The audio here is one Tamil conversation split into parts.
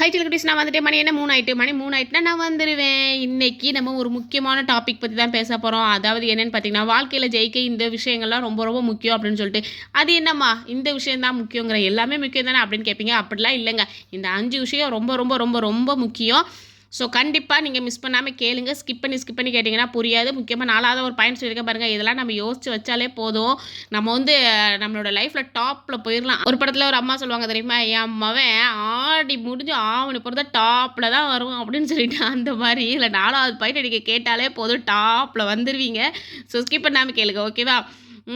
ஹை டெலிகட்டிஸ் நான் வந்துட்டு மணி என்ன? மூணு ஆயிட்டு. மணி மூணு ஆயிட்டுனா நான் வந்துடுவேன் இன்னைக்கு நம்ம ஒரு முக்கியமான டாபிக் பற்றி தான் பேச போகிறோம் அதாவது என்னென்னு பார்த்தீங்கன்னா வாழ்க்கையில் ஜெயிக்க இந்த விஷயங்கள்லாம் ரொம்ப ரொம்ப முக்கியம் அப்படின்னு சொல்லிட்டு. அது என்னம்மா? இந்த விஷயம் தான் முக்கியங்கிற எல்லாமே முக்கியம் தானே அப்படின்னு கேட்பீங்க அப்படிலாம் இல்லைங்க. இந்த அஞ்சு விஷயம் ரொம்ப ரொம்ப ரொம்ப ரொம்ப முக்கியம். ஸோ கண்டிப்பாக நீங்கள் மிஸ் பண்ணாமல் கேளுங்க. ஸ்கிப் பண்ணி ஸ்கிப் பண்ணி கேட்டிங்கன்னா புரியாது. முக்கியமாக நாலாவது ஒரு பாயிண்ட் சொல்லியிருக்கேன் பாருங்கள் இதெல்லாம் நம்ம யோசிச்சு வச்சாலே போதும். நம்ம வந்து நம்மளோட லைஃப்பில் டாப்பில் போயிடலாம் ஒரு படத்தில் ஒரு அம்மா சொல்லுவாங்க தெரியுமா? என் மவன் ஆடி முடிஞ்சு ஆவணி பிறந்த டாப்பில் தான் வரும் அப்படின்னு சொல்லிட்டு அந்த மாதிரி இல்லை நாலாவது பாயிண்ட் நீங்கள் கேட்டாலே போதும். டாப்பில் வந்துடுவீங்க ஸோ ஸ்கிப் பண்ணாமல் கேளுங்க. ஓகேவா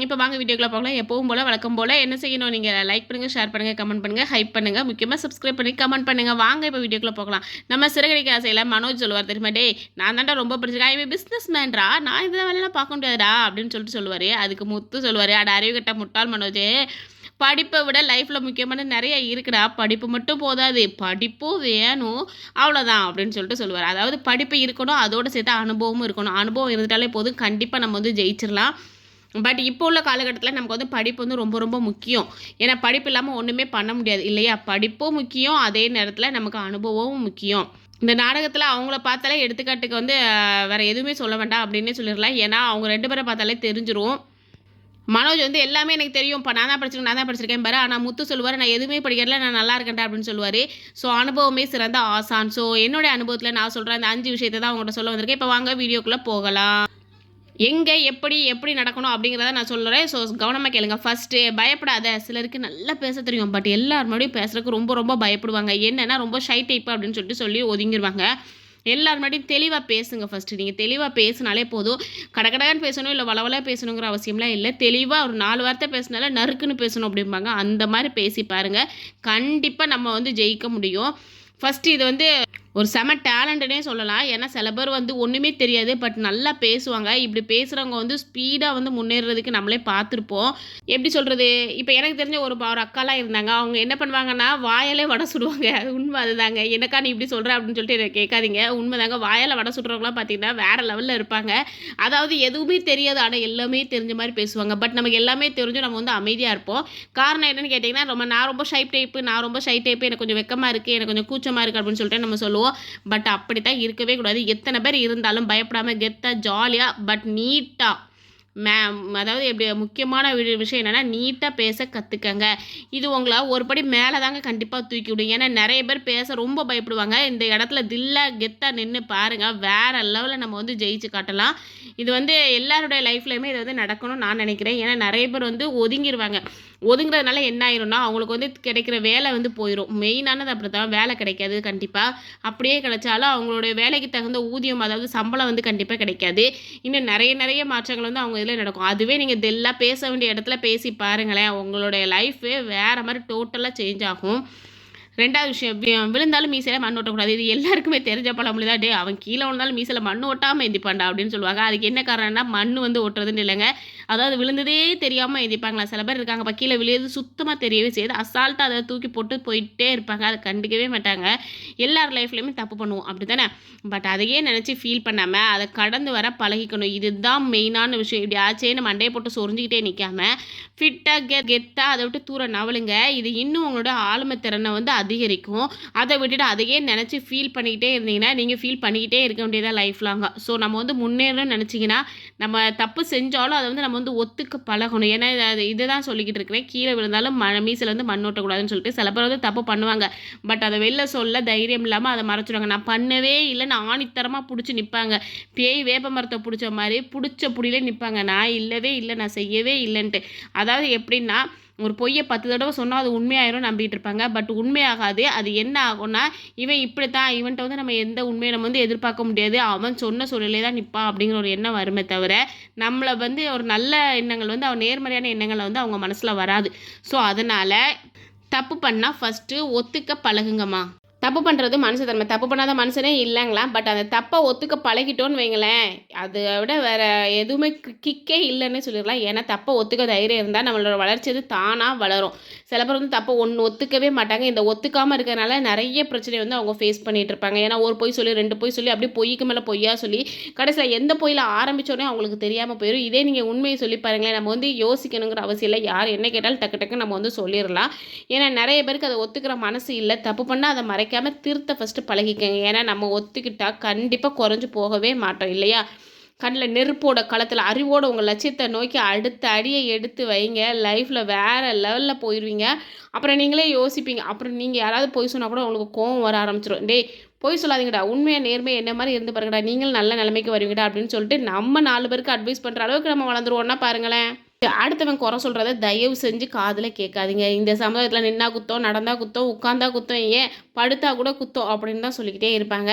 இப்போ வாங்க வீடியோக்குள்ள பார்க்கலாம் எப்பவும் போல் வழக்கம் போல் என்ன செய்யணும்? நீங்கள் லைக் பண்ணுங்கள் ஷேர் பண்ணுங்கள் கமெண்ட் பண்ணுங்கள் ஹைப் பண்ணுங்கள் முக்கியமாக சப்ஸ்கிரைப் பண்ணி கமெண்ட் பண்ணுங்கள் வாங்க இப்போ வீடியோக்குள்ளே பார்க்கலாம் நம்ம சிறகடிக்க ஆசையில் மனோஜ் சொல்லுவார் தெரியுமா டே நான் தாண்டா ரொம்ப பிடிச்சிருக்கேன். இவன் பிஸ்னஸ் மேன்ரா நான் இதெல்லாம் வேலையெல்லாம் பார்க்க முடியாதுடா அப்படின்னு சொல்லிட்டு சொல்லுவார். அதுக்கு முத்து சொல்லுவார் அட அறிவு கட்ட முட்டாள் மனோஜ். படிப்பை விட லைஃப்பில் முக்கியமான நிறைய இருக்குடா. படிப்பு மட்டும் போதாது. படிப்பும் வேணும். அவ்வளோதான் அப்படின்னு சொல்லிட்டு சொல்லுவார். அதாவது படிப்பு இருக்கணும் அதோடு சேர்த்து அனுபவமும் இருக்கணும். அனுபவம் இருந்துட்டாலே போதும். கண்டிப்பாக நம்ம வந்து ஜெயிச்சிடலாம் பட் இப்போ உள்ள காலகட்டத்தில் நமக்கு வந்து படிப்பு வந்து ரொம்ப ரொம்ப முக்கியம். ஏன்னா படிப்பு இல்லாமல் ஒன்றுமே பண்ண முடியாது இல்லையா? படிப்பும் முக்கியம் அதே நேரத்தில் நமக்கு அனுபவமும் முக்கியம். இந்த நாடகத்தில் அவங்கள பார்த்தாலே எடுத்துக்காட்டுக்கு வந்து வேறு எதுவுமே சொல்ல வேண்டாம் அப்படின்னே சொல்லிடலாம். ஏன்னா அவங்க ரெண்டு பேரை பார்த்தாலே தெரிஞ்சிரும். மனோஜ் வந்து எல்லாமே எனக்கு தெரியும். இப்போ நான் தான் படிச்சிருக்கேன் நான் தான் படிச்சிருக்கேன் பாரு. ஆனால் முத்து சொல்லுவார் நான் எதுவுமே படிக்கிறல நான் நல்லா இருக்கேன்டா அப்படின்னு சொல்லுவார். ஸோ அனுபவமே சிறந்த ஆசான். ஸோ என்னுடைய அனுபவத்தில் நான் சொல்கிறேன் அந்த அஞ்சு விஷயத்தை தான் அவங்கள்ட்ட சொல்ல வந்திருக்கேன். இப்போ வாங்க வீடியோக்குள்ளே போகலாம். எங்கே எப்படி எப்படி நடக்கணும் அப்படிங்கிறத நான் சொல்கிறேன் ஸோ கவனமாக கேளுங்க. ஃபஸ்ட்டு பயப்படாத. சிலருக்கு நல்லா பேச தெரியும். பட் எல்லார் முன்னாடியும் பேசுறதுக்கு ரொம்ப ரொம்ப பயப்படுவாங்க. என்னென்னா ரொம்ப ஷை டைப் அப்படின்னு சொல்லிட்டு சொல்லி ஒதுங்கிடுவாங்க எல்லார் முன்னாடியும் தெளிவாக பேசுங்க ஃபஸ்ட்டு நீங்கள் தெளிவாக பேசினாலே போதும். கடகடன்னு பேசணும் இல்லை வளவலாக பேசணுங்கிற அவசியம்லாம் இல்லை. தெளிவாக ஒரு நாலு வார்த்தை பேசினால நறுக்குன்னு பேசணும் அப்படிம்பாங்க. அந்த மாதிரி பேசி பாருங்கள் கண்டிப்பாக நம்ம வந்து ஜெயிக்க முடியும். ஃபஸ்ட்டு இது வந்து ஒரு செம டேலண்ட்னே சொல்லலாம். ஏன்னா சில பேர் வந்து ஒன்றுமே தெரியாது. பட் நல்லா பேசுவாங்க. இப்படி பேசுகிறவங்க வந்து ஸ்பீடாக வந்து முன்னேறதுக்கு நம்மளே பார்த்துருப்போம். எப்படி சொல்கிறது இப்போ எனக்கு தெரிஞ்ச ஒரு ஒரு அக்காலாம் இருந்தாங்க. அவங்க என்ன பண்ணுவாங்கன்னா வாயாலே வடை சுடுவாங்க. அது உண்மை அதுதாங்க. என்னக்கா நீ இப்படி சொல்கிற அப்படின்னு சொல்லிட்டு எனக்கு கேட்காதீங்க. உண்மைதாங்க. வாயால் வடை சுடுறவங்களாம் பார்த்தீங்கன்னா வேறு லெவலில் இருப்பாங்க. அதாவது எதுவுமே தெரியாது. ஆனால் எல்லாமே தெரிஞ்ச மாதிரி பேசுவாங்க. பட் நமக்கு எல்லாமே தெரிஞ்சும் நம்ம வந்து அமைதியாக இருப்போம். காரணம் என்னென்னு கேட்டிங்கன்னா ரொம்ப நான் ரொம்ப ஷை டைப்பு நான் ரொம்ப ஷை டைப்பு எனக்கு கொஞ்சம் வெக்கமாக இருக்குது எனக்கு கொஞ்சம் கூச்சமாக இருக்குது அப்படின்னு சொல்லிட்டு நம்ம சொல்லுவோம். பட் அப்படி தான் இருக்கவே கூடாது. எத்தனை பேர் இருந்தாலும் பயப்படாமல் கெத்தாக ஜாலியாக பட் நீட்டாக மே அதாவது எப்படி முக்கியமான விஷயம் என்னென்னா நீட்டாக பேச கற்றுக்கங்க இது உங்களை ஒரு படி மேலே தாங்க கண்டிப்பாக தூக்கி விடும். ஏன்னா நிறைய பேர் பேச ரொம்ப பயப்படுவாங்க. இந்த இடத்துல தில்லா கெத்தாக நின்று பாருங்கள் வேறு லெவலில் நம்ம வந்து ஜெயிச்சு காட்டலாம். இது வந்து எல்லாருடைய லைஃப்லையுமே இது வந்து நடக்கணும்னு நான் நினைக்கிறேன். ஏன்னா நிறைய பேர் வந்து ஒதுங்கிடுவாங்க ஒதுங்குறதுனால என்ன ஆயிரும்னா அவங்களுக்கு வந்து கிடைக்கிற வேலை வந்து போயிடும் மெயினானது அப்படி தான் வேலை கிடைக்காது கண்டிப்பாக அப்படியே கிடைச்சாலும் அவங்களுடைய வேலைக்கு தகுந்த ஊதியம் அதாவது சம்பளம் வந்து கண்டிப்பாக கிடைக்காது. இன்னும் நிறைய நிறைய மாற்றங்கள் வந்து அவங்க இதில் நடக்கும். அதுவே நீங்கள் இதெல்லாம் பேச வேண்டிய இடத்துல பேசி பாருங்களேன். உங்களுடைய லைஃபே வேறு மாதிரி டோட்டலாக சேஞ்ச் ஆகும். ரெண்டாவது விஷயம் விழுந்தாலும் மீசையில் மண் ஓட்டக்கூடாது. இது எல்லாருக்குமே தெரிஞ்ச பழமொழி தான். டே அவன் கீழே விழுந்தாலும் மீசையில் மண் ஓட்டாமல் எந்திப்பான்டா அப்படின்னு சொல்லுவாங்க. அதுக்கு என்ன காரணம்னா மண் வந்து ஓட்டுறதுன்னு இல்லைங்க. அதாவது விழுந்ததே தெரியாமல் எந்திப்பாங்களா? சில பேர் இருக்காங்க. இப்போ கீழே விழுது சுத்தமாக தெரியவே செய்யுது. அசால்ட்டாக அதை தூக்கி போட்டு போயிட்டே இருப்பாங்க. அதை கண்டுக்கவே மாட்டாங்க. எல்லார் லைஃப்லையுமே தப்பு பண்ணுவோம். அப்படி தானே பட் அதையே நினச்சி ஃபீல் பண்ணாமல் அதை கடந்து வர பழகிக்கணும். இதுதான் மெயினான விஷயம். இப்படி ஆச்சேன்னு மண்டையை போட்டு சொரிஞ்சிக்கிட்டே நிற்காம ஃபிட்டாக கெ கெத்தாக அதை விட்டு தூர நவலுங்க இது இன்னும் உங்களோட ஆளுமை திறனை வந்து அதிகரிக்கும். அதை விட்டுட்டு அதையே நினச்சி ஃபீல் பண்ணிக்கிட்டே இருந்தீங்கன்னா நீங்கள் ஃபீல் பண்ணிக்கிட்டே இருக்க வேண்டியதாக லைஃப் லாங்காக ஸோ நம்ம வந்து முன்னேறணும்னு நினச்சிங்கன்னா நம்ம தப்பு செஞ்சாலும் அதை வந்து நம்ம வந்து ஒத்துக்க பழகணும். ஏன்னா இது- இதுதான் சொல்லிக்கிட்டு இருக்கிறேன். கீழே விழுந்தாலும் ம மீசில் வந்து மண் ஓட்டக்கூடாதுன்னு சொல்லிட்டு சில பேர் வந்து தப்பு பண்ணுவாங்க. பட் அதை வெளில சொல்ல தைரியம் இல்லாமல் அதை மறைச்சிடுவாங்க நான் பண்ணவே இல்லைன்னு ஆணித்தரமாக பிடிச்சி நிற்பாங்க பேய் வேப்ப மரத்தை பிடிச்ச மாதிரி பிடிச்ச புடியிலே நிற்பாங்க நான் இல்லவே இல்லை. நான் செய்யவே இல்லைன்ட்டு. அதாவது எப்படின்னா ஒரு பொய்யை பத்து தடவை சொன்னால் அது உண்மையாயிரும் நம்பிட்டு இருப்பாங்க. பட் உண்மையாகாது. அது என்ன ஆகும்னா இவன் இப்படி தான் வந்து நம்ம எந்த உண்மையை நம்ம வந்து எதிர்பார்க்க முடியாது. அவன் சொன்ன சூழலே தான் நிற்பான் அப்படிங்கிற ஒரு எண்ணம் வருமே தவிர நம்மளை வந்து ஒரு நல்ல எண்ணங்கள் வந்து அவன் நேர்மறையான எண்ணங்களை வந்து அவங்க மனசில் வராது. ஸோ அதனால் தப்பு பண்ணால் ஃபஸ்ட்டு ஒத்துக்க பழகுங்கம்மா. தப்பு பண்ணுறது மனுஷ தன்மை தப்பு பண்ணாத மனுஷனே இல்லைங்களா? பட் அந்த தப்பை ஒத்துக்க பழகிட்டோன்னு வைங்களேன் அதை விட வேறு எதுவுமே கிக்கே இல்லைன்னு சொல்லிடலாம். ஏன்னா தப்பை ஒத்துக்க தைரியம் இருந்தால் நம்மளோட வளர்ச்சி வந்து தானாக வளரும். சில பேர் வந்து தப்பை ஒன்று ஒத்துக்கவே மாட்டாங்க. இந்த ஒத்துக்காமல் இருக்கிறனால நிறைய பிரச்சனை வந்து அவங்க ஃபேஸ் பண்ணிகிட்டு இருப்பாங்க. ஏன்னா ஒரு பொய் சொல்லி ரெண்டு பொய் சொல்லி அப்படியே பொய்க்கு மேலே பொய்யா சொல்லி கடைசியில் எந்த பொய்யில் ஆரம்பிச்சோடனே அவங்களுக்கு தெரியாமல் போயிடும் இதே நீங்கள் உண்மையை சொல்லி பாருங்களேன். நம்ம வந்து யோசிக்கணுங்கிற அவசியம் இல்லை. யார் என்ன கேட்டாலும் டக்கு டக்கு நம்ம வந்து சொல்லிடலாம். ஏன்னா நிறைய பேருக்கு அதை ஒத்துக்கிற மனசு இல்லை. தப்பு பண்ணால் அதை மறைக்க மறைக்காமல் திருத்த ஃபஸ்ட்டு பழகிக்கங்க. ஏன்னா நம்ம ஒத்துக்கிட்டால் கண்டிப்பாக குறைஞ்சு போகவே மாட்டோம் இல்லையா? கண்ணில் நெருப்போட களத்தில் அறிவோட உங்கள் லட்சியத்தை நோக்கி அடுத்த அடியை எடுத்து வைங்க. லைஃப்பில் வேறு லெவலில் போயிடுவீங்க அப்புறம் நீங்களே யோசிப்பீங்க. அப்புறம் நீங்கள் யாராவது போய் சொன்னால் கூட உங்களுக்கு கோவம் வர ஆரம்பிச்சிடும் டேய் போய் சொல்லாதீங்கடா. உண்மையாக நேர்மையாக என்ன மாதிரி இருந்து பாருங்கடா. நீங்களும் நல்ல நிலைமைக்கு வருவீங்கடா அப்படின்னு சொல்லிட்டு நம்ம நாலு பேருக்கு அட்வைஸ் பண்ணுற அளவுக்கு நம்ம வளர்ந்துருவோம்னா பாருங்களேன். அடுத்தவன் குறை சொல்கிறத தயவு செஞ்சு காதில் கேட்காதீங்க. இந்த சமுதாயத்தில் நின்னா குத்தம் நடந்தால் குத்தம் உட்காந்தா குத்தம் ஏன் படுத்தா கூட குத்தம் அப்படின்னு தான் சொல்லிக்கிட்டே இருப்பாங்க.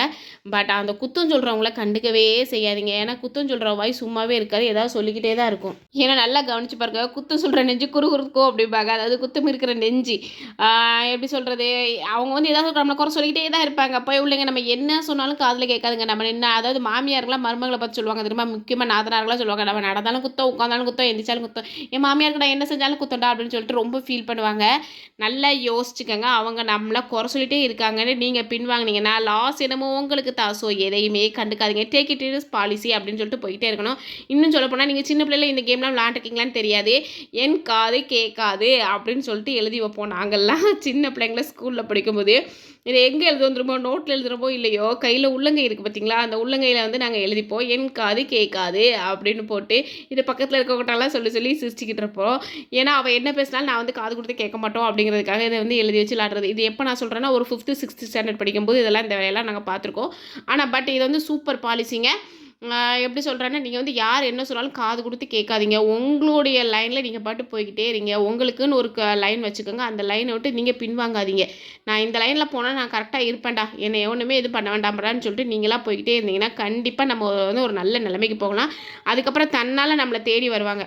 பட் அந்த குத்தம் சொல்கிறவங்கள கண்டுக்கவே செய்யாதீங்க. ஏன்னா குத்தம் சொல்கிற வாய் சும்மாவே இருக்காது. ஏதாவது சொல்லிக்கிட்டே தான் இருக்கும். ஏன்னா நல்லா கவனிச்சு பாருங்க. குத்தம் சொல்கிற நெஞ்சு குறு குறுக்கோ அப்படிம்பாங்க. அதாவது குத்தம் இருக்கிற நெஞ்சு. எப்படி சொல்கிறது அவங்க வந்து ஏதாவது நம்மளை குறை சொல்லிக்கிட்டே தான் இருப்பாங்க. போய் இவ்வளோங்க நம்ம என்ன சொன்னாலும் காதில் கேட்காதுங்க. நம்ம என்ன அதாவது மாமியார்களாம் மருமகளை பார்த்து சொல்லுவாங்க. திரும்ப முக்கியமாக நாதனார்களாக சொல்லுவாங்க. நம்ம நடந்தாலும் குத்தம் உட்காந்தாலும் குத்தம் எந்திரிச்சாலும் குத்தம். குத்தம் என் மாமியாருக்கு நான் என்ன செஞ்சாலும் குத்தண்டா அப்படின்னு சொல்லிட்டு ரொம்ப ஃபீல் பண்ணுவாங்க. நல்லா யோசிச்சுக்கோங்க. அவங்க நம்மளை குறை சொல்லிட்டே இருக்காங்கன்னு நீங்கள் பின்வாங்கினீங்கன்னா லாஸ் என்னமோ உங்களுக்கு தான். ஸோ எதையுமே கண்டுக்காதீங்க. டேக் இட் இஸ் பாலிசி அப்படின்னு சொல்லிட்டு போயிட்டே இருக்கணும். இன்னும் சொல்ல போனால் நீங்கள் சின்ன பிள்ளைல இந்த கேம்லாம் விளாண்டுருக்கீங்களான்னு தெரியாது. என் காது கேட்காது அப்படின்னு சொல்லிட்டு எழுதி வைப்போம் நாங்கள்லாம். சின்ன பிள்ளைங்கள ஸ்கூலில் படிக்கும்போது. இதை எங்கே எழுதுறோமோ நோட்டில் எழுதுகிறப்போ இல்லையோ கையில் உள்ளங்கை இருக்குது பார்த்தீங்களா அந்த உள்ளங்கையில் வந்து நாங்கள் எழுதிப்போம். என் காது கேட்காது அப்படின்னு போட்டு இது பக்கத்தில் இருக்கவங்கட்டெல்லாம் சொல்லி சொல்லி சிரிச்சுக்கிட்டு இருப்போம். ஏன்னா அவள் என்ன பேசினாலும் நான் வந்து காது கொடுத்து கேட்க மாட்டோம் அப்படிங்கிறதுக்காக இதை வந்து எழுதி வச்சு விளாடுறது இது எப்போ நான் சொல்கிறேன்னா ஒரு ஃபிஃப்த்து சிக்ஸ்த்து ஸ்டாண்டர்ட் படிக்கும்போது இதெல்லாம் இந்த வேலையெல்லாம் நாங்கள் பார்த்துருக்கோம். ஆனால் பட் இது வந்து சூப்பர் பாலிசிங்க எப்படி சொல்கிறேன்னா நீங்கள் வந்து யார் என்ன சொன்னாலும் காது கொடுத்து கேட்காதீங்க. உங்களுடைய லைனில் நீங்கள் பாட்டு போய்கிட்டே இருங்க. உங்களுக்குன்னு ஒரு க லைன் வச்சுக்கோங்க. அந்த லைனை விட்டு நீங்கள் பின்வாங்காதீங்க. நான் இந்த லைனில் போனால் நான் கரெக்டாக இருப்பேன்டா. என்னை எவனுமே இது பண்ண வேண்டாம்டான்னு சொல்லிட்டு நீங்களாக போய்கிட்டே இருந்தீங்கன்னா கண்டிப்பாக நம்ம வந்து ஒரு நல்ல நிலைமைக்கு போகலாம். அதுக்கப்புறம் தன்னால் நம்மளை தேடி வருவாங்க.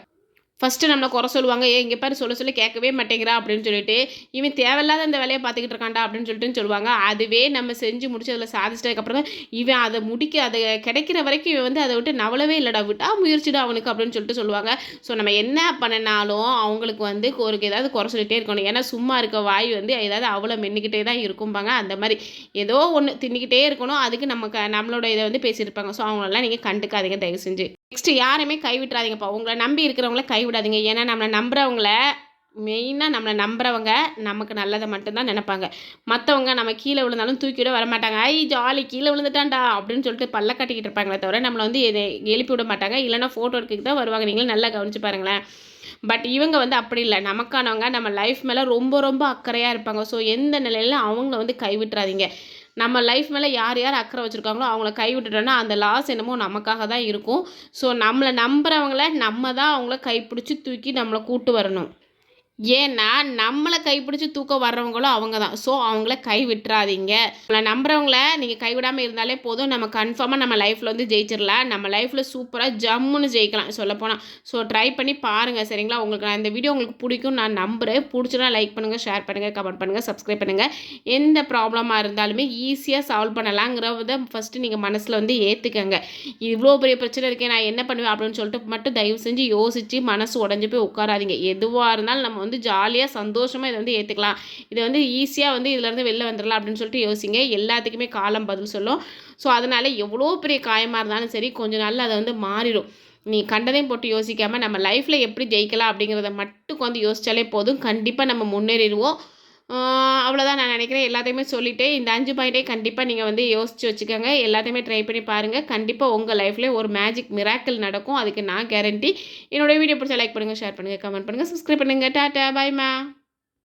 ஃபஸ்ட்டு நம்மளை குறை சொல்லுவாங்க ஏ இங்கே பாரு சொல்ல சொல்ல கேட்கவே மாட்டேங்கிறா அப்படின்னு சொல்லிட்டு இவன் தேவையில்லாத அந்த வேலையை பார்த்துக்கிட்டு இருக்காண்டா அப்படின்னு சொல்லிட்டு சொல்லுவாங்க. அதுவே நம்ம செஞ்சு முடிச்சு அதில் சாதிச்சிட்டதுக்கப்புறம் இவன் அதை முடிக்க அதை கிடைக்கிற வரைக்கும் இவன் வந்து அதை விட்டு நவளவே இல்லைடா விட்டா முயற்சிடா அவனுக்கு அப்படின்னு சொல்லிட்டு சொல்லுவாங்க. ஸோ நம்ம என்ன பண்ணினாலும் அவங்களுக்கு வந்து ஒரு ஏதாவது குறை சொல்லிகிட்டே இருக்கணும். ஏன்னா சும்மா இருக்க வாய் வந்து ஏதாவது அவ்வளோ மென்னுக்கிட்டே தான் இருக்கும்பாங்க. அந்த மாதிரி ஏதோ ஒன்று தின்னிக்கிட்டே இருக்கணும். அதுக்கு நம்ம க நம்மளோட இதை வந்து பேசியிருப்பாங்க. ஸோ அவங்களெல்லாம் நீங்கள் கண்டுக்காதீங்க தயவு செஞ்சு. நெக்ஸ்ட்டு யாருமே கைவிட்றாதீங்கப்பா உங்களை நம்பி இருக்கிறவங்கள கைவிடாதீங்க. ஏன்னா நம்மளை நம்புறவங்கள மெயினாக நம்மளை நம்புகிறவங்க நமக்கு நல்லதை மட்டும்தான் நினைப்பாங்க. மற்றவங்க நம்ம கீழே விழுந்தாலும் தூக்கிவிட வரமாட்டாங்க ஐ ஜாலி கீழே விழுந்துட்டான்டா அப்படின்னு சொல்லிட்டு பல்ல கட்டிக்கிட்டு இருப்பாங்களே தவிர நம்மளை வந்து எழுப்பி விட மாட்டாங்க. இல்லைனா ஃபோட்டோ எடுக்க தான் வருவாங்க. நீங்களும் நல்லா கவனிச்சு பாருங்களேன். பட் இவங்க வந்து அப்படி இல்லை. நமக்கானவங்க நம்ம லைஃப் மேலே ரொம்ப ரொம்ப அக்கறையாக இருப்பாங்க. ஸோ எந்த நிலையிலும் அவங்கள வந்து கைவிட்டுறாதீங்க. நம்ம லைஃப் மேலே யார் யார் அக்கறை வச்சுருக்காங்களோ அவங்கள கைவிட்டுட்டோன்னா அந்த லாஸ் என்னமோ நமக்காக தான் இருக்கும். ஸோ நம்மளை நம்புகிறவங்கள நம்ம தான் அவங்கள கைப்பிடிச்சி தூக்கி நம்மளை கூட்டு வரணும். ஏன்னா நம்மளை கைப்பிடிச்சி தூக்கம் வர்றவங்களும் அவங்க தான் ஸோ அவங்கள கை விட்டுறாதீங்க. நம்மளை நம்புறவங்கள நீங்கள் கைவிடாமல் இருந்தாலே போதும். நம்ம கன்ஃபார்மாக நம்ம லைஃப்பில் வந்து ஜெயிச்சிடலாம் நம்ம லைஃப்பில் சூப்பராக ஜம்முன்னு ஜெயிக்கலாம் சொல்லப்போனால் ஸோ ட்ரை பண்ணி பாருங்கள் சரிங்களா? உங்களுக்கு நான் இந்த வீடியோ உங்களுக்கு பிடிக்கும் நான் நம்புகிறேன் பிடிச்சினா லைக் பண்ணுங்கள் ஷேர் பண்ணுங்கள் கமெண்ட் பண்ணுங்கள் சப்ஸ்கிரைப் பண்ணுங்கள் எந்த ப்ராப்ளமாக இருந்தாலுமே ஈஸியாக சால்வ் பண்ணலாங்கிறத ஃபஸ்ட்டு நீங்கள் மனசில் வந்து ஏற்றுக்கங்க இவ்வளோ பெரிய பிரச்சனை இருக்கேன் நான் என்ன பண்ணுவேன் அப்படின்னு சொல்லிட்டு மட்டும் தயவு செஞ்சு யோசித்து மனசு உடஞ்சி போய் உட்காராதீங்க. எதுவாக இருந்தாலும் நம்ம வந்து வந்து ஜாலியாக சந்தோஷமாக இதை வந்து ஏற்றுக்கலாம் இதை வந்து ஈஸியாக வந்து இதிலேருந்து வெளில வந்துடலாம் அப்படின்னு சொல்லிட்டு யோசிங்க. எல்லாத்துக்குமே காலம் பதில் சொல்லும். ஸோ அதனால் எவ்வளோ பெரிய காயமாக இருந்தாலும் சரி கொஞ்சம் நாளில் அதை வந்து மாறிடும். நீ கண்டதையும் போட்டு யோசிக்காமல் நம்ம லைஃப்பில் எப்படி ஜெயிக்கலாம் அப்படிங்கிறத மட்டும் வந்து யோசித்தாலே போதும். கண்டிப்பாக நம்ம முன்னேறிடுவோம். அவ்வளோதான் நான் நினைக்கிறேன். எல்லாத்தையுமே சொல்லிவிட்டு இந்த அஞ்சு பாயிண்ட்டே கண்டிப்பாக நீங்கள் வந்து யோசித்து வச்சுக்கோங்க. எல்லாத்தையுமே ட்ரை பண்ணி பாருங்கள் கண்டிப்பாக உங்கள் லைஃப்பில் ஒரு மேஜிக் மிராக்கிள் நடக்கும். அதுக்கு நான் கேரண்டி என்னோடய வீடியோ பிடிச்சா லைக் பண்ணுங்கள் ஷேர் பண்ணுங்கள் கமெண்ட் பண்ணுங்கள் சப்ஸ்கிரைப் பண்ணுங்கள் டாட்டா பாய்மா